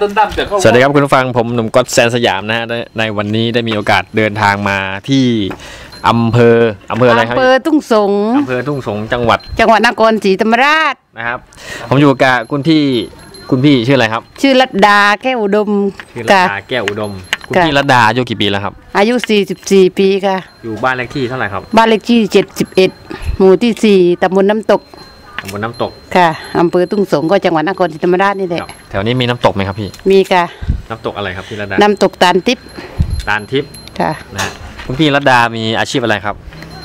สวัสดีครับคุณผู้ฟังผมหนุ่มก๊อตแซนสยามนะฮะในในวันนี้ได้มีโอกาสเดินทางมาที่อำเภออำเภออะไรครับอำเภอทุ่งสงอำเภอทุ่งสงจังหวัด จังหวัดนครศรีธรรมราชนะครับ ผมอยู่กับคุณที่คุณพี่ชื่ออะไรครับ ชื่อรัตดาแก้วอุดมชื่อรัตค่ะดาแก้วอุดม คุณค่ะพี่รัตดาอายุกี่ปีแล้วครับ อายุ 44 ปีค่ะ อยู่บ้านเลขที่เท่าไหร่ครับ บ้านเลขที่ 71 หมู่ที่ 4ตำบลน้ำตก ตำบลน้ำตกค่ะอำเภอทุ่งสงก็จังหวัดนครศรีธรรมราชนี่แหละ ครับแถวนี้มีน้ำตกไหมครับพี่ มีค่ะ น้ำตกอะไรครับพี่รัตดาน้ำตกตาลทิพย์ตาลทิพย์ค่ะ นะฮะคุณพี่รัตดามีอาชีพอะไรครับ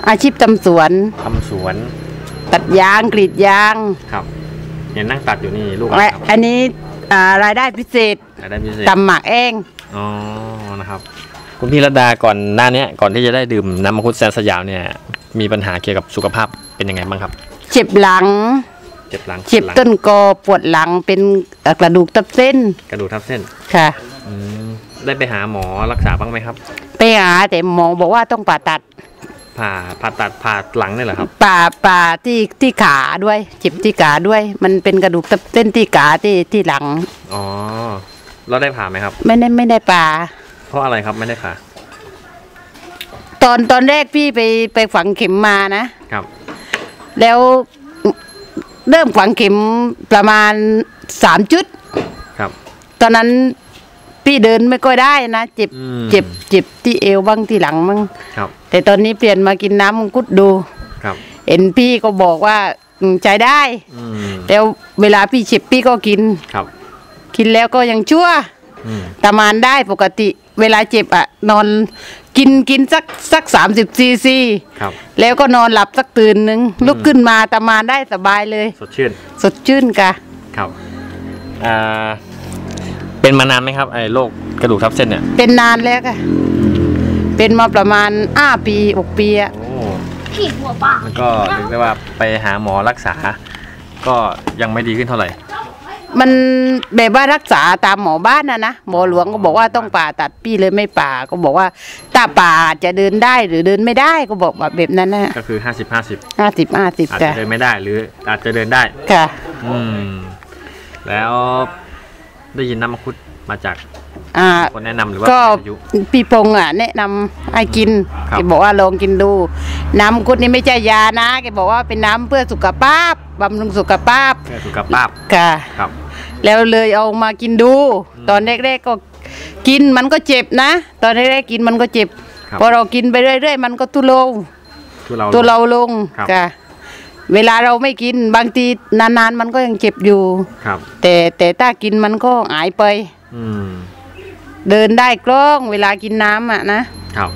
อาชีพทำสวน ทำสวนตัดยางกรีดยางครับเห็นนั่งตัดอยู่นี่ลูกอะไรและครับอันนี้อ่ารายได้พิเศษรายได้พิเศษ ตำหมักเอง อ๋อ นะครับ คุณพี่รัตดาก่อนหน้าเนี้ยก่อนที่จะได้ดื่มน้ำมังคุดแซนสยามเนี่ย มีปัญหาเกี่ยวกับสุขภาพเป็นยังไงบ้างครับ เจ็บหลัง เจ็บหลังเจ็บหลังต้นกอปวดหลังเป็นเอ่อกระดูกทับเส้น กระดูกทับเส้นค่ะอืมได้ไปหาหมอรักษาบ้างไหมครับ ไปหาแต่หมอบอกว่าต้องผ่าตัด ผ่าผ่าตัดผ่าหลังเนี่ยเหรอครับป่าป่าที่ที่ขาด้วยเจ็บที่ขาด้วย มันเป็นกระดูกทับเส้นที่ขาที่ที่หลังอ๋อเราได้ผ่าไหมครับ ไม่ได้ไม่ได้ป่าเพราะอะไรครับไม่ได้ผ่าตอนตอนแรกพี่ไปไปฝังเข็มมานะครับ แล้วเริ่มฝังเข็มประมาณสามจุด ครับ ตอนนั้นพี่เดินไม่ค่อยได้นะเจ็บ อืม เจ็บเจ็บที่เอวบ้างที่หลังบ้างครับแต่ตอนนี้เปลี่ยนมากินน้ำมังคุดดู ครับเห็นพี่ก็บอกว่าอืมใจได้ อืมแล้วเวลาพี่เจ็บพี่ก็กิน ครับกินแล้วก็ยังชั่วอืมตามานได้ปกติ เวลาเจ็บอะนอน กินกินสักสักสามสิบซีซีครับ แล้วก็นอนหลับสักตื่นหนึ่งลุกขึ้นมาตามานได้สบายเลย สดชื่น สดชื่นกะครับอ่าเป็นมานานไหมครับไอ้โรคกระดูกทับเส้นเนี่ย เป็นนานแล้วค่ะ เป็นมาประมาณห้าปีหกปีอะโอ้แล้วก็เรียกได้ว่าไปหาหมอรักษา ก็ยังไม่ดีขึ้นเท่าไหร่ มันแบบว่ารักษาตามหมอบ้านนะนะหมอหลวงก็บอกว่าต้องป่าตัดพี่เลยไม่ป่าก็บอกว่าถ้าป่าจะเดินได้หรือเดินไม่ได้ก็บอกแบบนั้นนะก็คือ50 50ห้าสิบห้าสิบอาจจ้ะจะเดินไม่ได้หรืออาจจะเดินได้ค่ะ อืมแล้วได้ยินน้ำมังคุดมาจากอ่าคนแนะนำหรือว่าก็อายุพี่พงษ์อะ แนะนำให้กินครับแกบอกว่าลองกินดู น้ำมังคุดนี่ไม่ใช่ยานะแกบอกว่าเป็นน้ำเพื่อสุขภาพบำรุงสุขภาพเพื่อสุขภาพค่ะครับ แล้วเลยเอามากินดู ตอนแรกๆก็กินมันก็เจ็บนะ ตอนแรกๆกินมันก็เจ็บครับพอเรากินไปเรื่อย ๆ มันก็ทุเลาทุเราตัวเราลงครับค่ะ เวลาเราไม่กินบางทีนานๆ มันก็ยังเจ็บอยู่ครับ แต่แต่ถ้ากินมันก็หายไปอืมเดินได้กล้องเวลากินน้ำอะนะครับ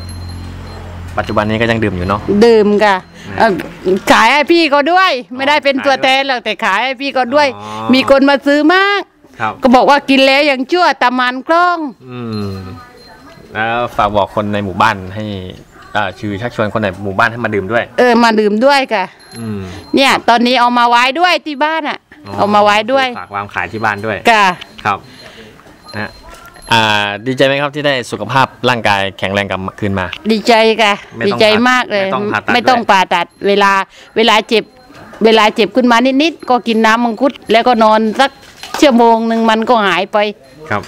ปัจจุบันนี้ก็ยังดื่มอยู่เนาะ ดื่มค่ะนะเอ่อขายให้พี่ก็ด้วย ไม่ได้เป็นตัวขายด้วยแทนหรอกแต่ขายให้พี่ก็ด้วย อ๋อ มีคนมาซื้อมาก ครับ ก็บอกว่ากินแล้วยังชั่วตามันกล้อง อืมแล้วฝากบอกคนในหมู่บ้านให้อ่าชื่อชักชวนคนในหมู่บ้านให้มาดื่มด้วย เออมาดื่มด้วยค่ะ อืม เนี่ย ตอนนี้เอามาไว้ด้วยที่บ้านอะ เอามาไว้ด้วยฝากวางขายที่บ้านด้วย ค่ะ ครับนะฮะ อ่าดีใจไหมครับที่ได้สุขภาพร่างกายแข็งแรงกลับมาคืนมา ดีใจค่ะ ไม่ดีต้องใจผ่ามากเลย ไม่ต้องผ่าตัดไม่ต้องด้วยผ่าตัด เวลาเวลาเจ็บ เวลาเจ็บขึ้นมานิดๆก็กินน้ำมังคุด แล้วก็นอนสักชั่วโมงหนึ่งมันก็หายไป ครับ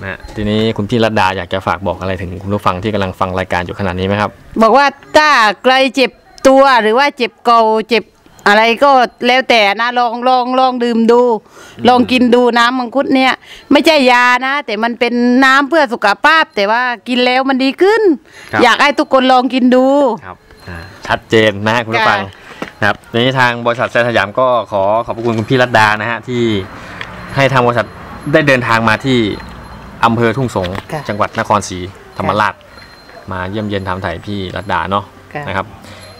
นะฮะทีนี้คุณพี่รัตดาอยากจะฝากบอกอะไรถึงคุณผู้ฟังที่กำลังฟังรายการอยู่ขนาดนี้ไหมครับ บอกว่าถ้าใครเจ็บตัวหรือว่าเจ็บเกาเจ็บ อะไรก็แล้วแต่นะลองลองลองดื่มดู ลองกินดูน้ำมังคุดเนี่ย ไม่ใช่ยานะ แต่มันเป็นน้ำเพื่อสุขภาพ แต่ว่ากินแล้วมันดีขึ้น ครับ อยากให้ทุกคนลองกินดู ครับอ่าชัดเจนนะฮะคุณผู้ฟังค่ะนะครับทีนี้ทางบริษัทแซนสยามก็ขอขอบพระคุณคุณพี่รัตดานะฮะที่ให้ทางบริษัทได้เดินทางมาที่อำเภอทุ่งสงค่ะจังหวัดนครศรีธรรมราช มาเยี่ยมเยียนทำไถ่พี่รัตดาเนาะค่ะ นะครับ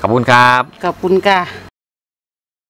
ขอบคุณครับ ขอบคุณค่ะ